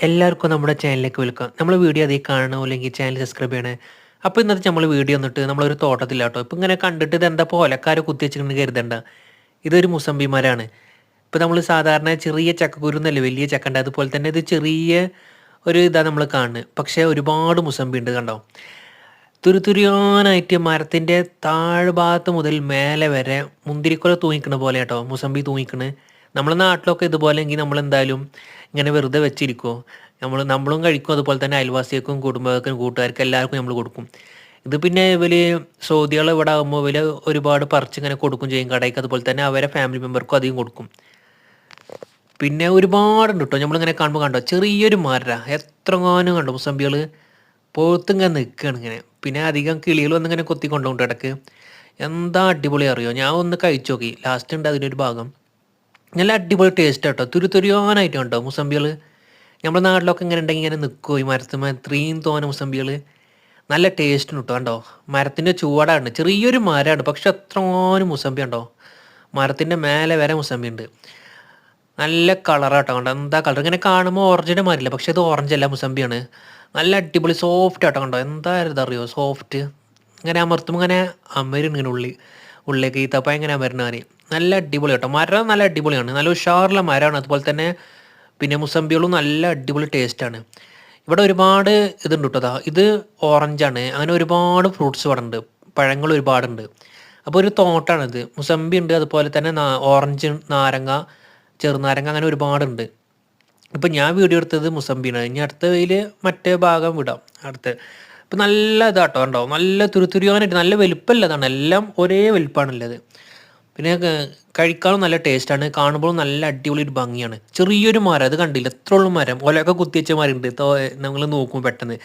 എല്ലാവർക്കും നമ്മുടെ ചാനലിലേക്ക് വെൽക്കം നമ്മൾ വീഡിയോ അതേ കാണണോ അല്ലെങ്കിൽ ചാനൽ സബ്സ്ക്രൈബ് ചെയ്യണേ? അപ്പോൾ ഇന്നത്തെ നമ്മൾ വീഡിയോ വന്നിട്ട് നമ്മളൊരു തോട്ടത്തില്ല കേട്ടോ. ഇപ്പം ഇങ്ങനെ കണ്ടിട്ട് ഇത് എന്താ പോലക്കാരെ കുത്തി വെച്ചിട്ട് കരുതണ്ട. ഇതൊരു മുസമ്പിമാരാണ്. ഇപ്പം നമ്മൾ സാധാരണ ചെറിയ ചക്കക്കുരു എന്നല്ലേ വലിയ ചക്കണ്ട അതുപോലെ തന്നെ ഇത് ചെറിയ ഒരു ഇതാണ് നമ്മൾ കാണുന്നത് പക്ഷേ ഒരുപാട് മുസമ്പി ഉണ്ട് കണ്ടോ? തുരുതുരിയാനായിട്ട് മരത്തിന്റെ താഴ്ഭാഗത്ത് മുതൽ മേലെ വരെ മുന്തിരിക്കൊല തൂങ്ങിക്കണ പോലെ കേട്ടോ. മുസമ്പി തൂങ്ങിക്കണ്. നമ്മളെ നാട്ടിലൊക്കെ ഇതുപോലെ എങ്കിൽ നമ്മൾ എന്തായാലും ഇങ്ങനെ വെറുതെ വെച്ചിരിക്കുമോ നമ്മൾ നമ്മളും കഴിക്കും അതുപോലെ തന്നെ അയൽവാസികൾക്കും കുടുംബക്കാർക്കും കൂട്ടുകാർക്കും എല്ലാവർക്കും നമ്മൾ കൊടുക്കും. ഇത് പിന്നെ ഇവർ സൗദികൾ ഇവിടെ ആകുമ്പോൾ ഇവർ ഒരുപാട് പറിച്ച് ഇങ്ങനെ കൊടുക്കും ചെയ്യും കടയ്ക്ക് അതുപോലെ തന്നെ അവരെ ഫാമിലി മെമ്പർക്കും അധികം കൊടുക്കും. പിന്നെ ഒരുപാടുണ്ട് കേട്ടോ നമ്മളിങ്ങനെ കാണുമ്പോൾ കണ്ടോ? ചെറിയൊരു മര എത്രങ്ങാനും കണ്ടോ? മുസമ്പികൾ പോത്തിങ്ങനെ നിൽക്കുകയാണ് ഇങ്ങനെ. പിന്നെ അധികം കിളികൾ വന്നിങ്ങനെ കൊത്തി കൊണ്ടുപോകും ഇടയ്ക്ക് എന്താ അടിപൊളി അറിയോ? ഞാൻ ഒന്ന് കഴിച്ചു നോക്കി. ലാസ്റ്റ് ഉണ്ട് അതിനൊരു ഭാഗം. നല്ല അടിപൊളി ടേസ്റ്റ് കേട്ടോ തുരുതുരിയാനായിട്ട് കേട്ടോ മുസമ്പികൾ നമ്മുടെ നാട്ടിലൊക്കെ ഇങ്ങനെ ഉണ്ടെങ്കിൽ ഇങ്ങനെ നിൽക്കുമോ ഈ മരത്തുമ്മ ഇത്രയും തോന മുസമ്പികൾ നല്ല ടേസ്റ്റ് കിട്ടും കണ്ടോ? മരത്തിന്റെ ചുവടാണ്. ചെറിയൊരു മരമാണ്. പക്ഷെ അത്രയും മുസമ്പി ഉണ്ടോ മരത്തിന്റെ മേലെ വരെ മുസമ്പി ഉണ്ട്. നല്ല കളറാട്ടോ കണ്ടോ? എന്താ കളർ ഇങ്ങനെ കാണുമ്പോൾ ഓറഞ്ചിന്റെ മാറില്ല പക്ഷെ ഇത് ഓറഞ്ച് അല്ല മുസമ്പിയാണ്. നല്ല അടിപൊളി സോഫ്റ്റ് ആട്ടോ കണ്ടോ? എന്തായിരുന്നു അറിയോ? സോഫ്റ്റ് ഇങ്ങനെ അമർത്തുമ്പോൾ ഇങ്ങനെ അമരും ഉള്ളി. ഉള്ളിലേക്ക് ഈത്തപ്പ എങ്ങനെയാണ് വരുന്നത് നല്ല അടിപൊളി കേട്ടോ. മരം നല്ല അടിപൊളിയാണ്. നല്ല ഉഷാറുള്ള മരമാണ്. അതുപോലെ തന്നെ പിന്നെ മുസമ്പികളും നല്ല അടിപൊളി ടേസ്റ്റാണ് ഇവിടെ ഒരുപാട് ഇതുണ്ട് കേട്ടോ. ഇത് ഓറഞ്ചാണ് അങ്ങനെ ഒരുപാട് ഫ്രൂട്ട്സ് ഇവിടെ ഉണ്ട്. പഴങ്ങൾ ഒരുപാടുണ്ട്. അപ്പോൾ ഒരു തോട്ടാണിത് മുസമ്പി ഉണ്ട്. അതുപോലെ തന്നെ ഓറഞ്ച് നാരങ്ങ ചെറുനാരങ്ങ അങ്ങനെ ഒരുപാടുണ്ട്. ഇപ്പം ഞാൻ വീഡിയോ എടുത്തത് മുസമ്പിയാണ്. ഇനി അടുത്ത വെയിൽ മറ്റേ ഭാഗം വിടാം. അടുത്ത്. ഇപ്പം നല്ല ഇതാട്ടോ ഉണ്ടാവും നല്ല തുരുതുരിയാനായിട്ട് നല്ല വലുപ്പമല്ലതാണ് എല്ലാം ഒരേ വലുപ്പമാണുള്ളത്. പിന്നെ കഴിക്കാനും നല്ല ടേസ്റ്റാണ്. കാണുമ്പോഴും നല്ല അടിപൊളി ഒരു ഭംഗിയാണ്. ചെറിയൊരു മരം അത് കണ്ടില്ല? എത്രയുള്ള മരം? ഒലയൊക്കെ കുത്തിവെച്ച മരമുണ്ട്. നമ്മൾ നോക്കും പെട്ടെന്ന്.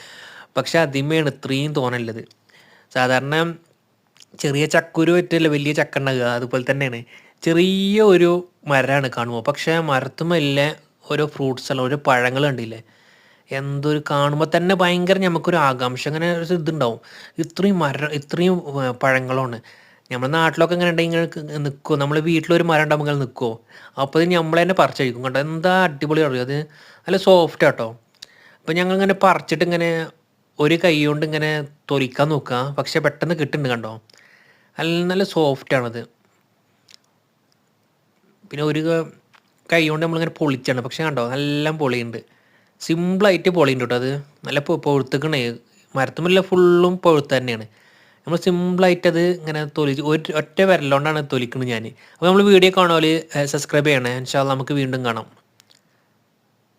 പക്ഷെ അതിമയാണ് ഇത്രയും തോന്നലുള്ളത് സാധാരണ ചെറിയ ചക്കുരു പറ്റില്ല വലിയ ചക്ക ഉണ്ടാകുക അതുപോലെ തന്നെയാണ്. ചെറിയ ഒരു മരമാണ് കാണുമ്പോൾ. പക്ഷേ മരത്തുമല്ല ഓരോ ഫ്രൂട്ട്സ് അല്ല ഓരോ പഴങ്ങൾ കണ്ടില്ലേ? എന്തൊരു കാണുമ്പോൾ തന്നെ ഭയങ്കര നമുക്കൊരു ആകാംക്ഷ അങ്ങനെ ഒരു ഇതുണ്ടാവും. ഇത്രയും മര ഇത്രയും പഴങ്ങളാണ്. നമ്മുടെ നാട്ടിലൊക്കെ ഇങ്ങനെ ഉണ്ടെങ്കിൽ നിൽക്കുമോ നമ്മൾ വീട്ടിലൊരു മരം ഉണ്ടാകുമ്പോൾ നിൽക്കുമോ അപ്പോൾ നമ്മൾ തന്നെ പറിച്ചഴിക്കും കേട്ടോ എന്താ അടിപൊളി അറിയോ അത്? നല്ല സോഫ്റ്റ് ആട്ടോ. അപ്പോൾ ഞങ്ങൾ ഇങ്ങനെ പറിച്ചിട്ട് ഇങ്ങനെ ഒരു കൈ കൊണ്ട് ഇങ്ങനെ തൊലിക്കാൻ നോക്കുക പക്ഷെ പെട്ടെന്ന് കിട്ടുന്നുണ്ട് കണ്ടോ? നല്ല നല്ല സോഫ്റ്റ് ആണത്. പിന്നെ ഒരു കൈ കൊണ്ട് നമ്മളിങ്ങനെ പൊളിച്ചാണ്. പക്ഷെ കണ്ടോ? എല്ലാം പൊളിയുണ്ട്. സിമ്പിളായിട്ട് പൊളിയുണ്ട് കേട്ടോ അത്. നല്ല പൊഴുത്തുക്കണേ. മരത്തുമല്ല ഫുള്ളും പൊഴുത്ത് തന്നെയാണ്. നമ്മൾ സിമ്പിളായിട്ട് അത് ഇങ്ങനെ തൊലിച്ച് ഒരു ഒറ്റ വിരലുകൊണ്ടാണ് തൊലിക്കുന്നത് ഞാൻ അപ്പോൾ നമ്മൾ വീഡിയോ കാണുമ്പോൾ സബ്സ്ക്രൈബ് ചെയ്യണേ. ഇൻഷാല്ല നമുക്ക് വീണ്ടും കാണാം.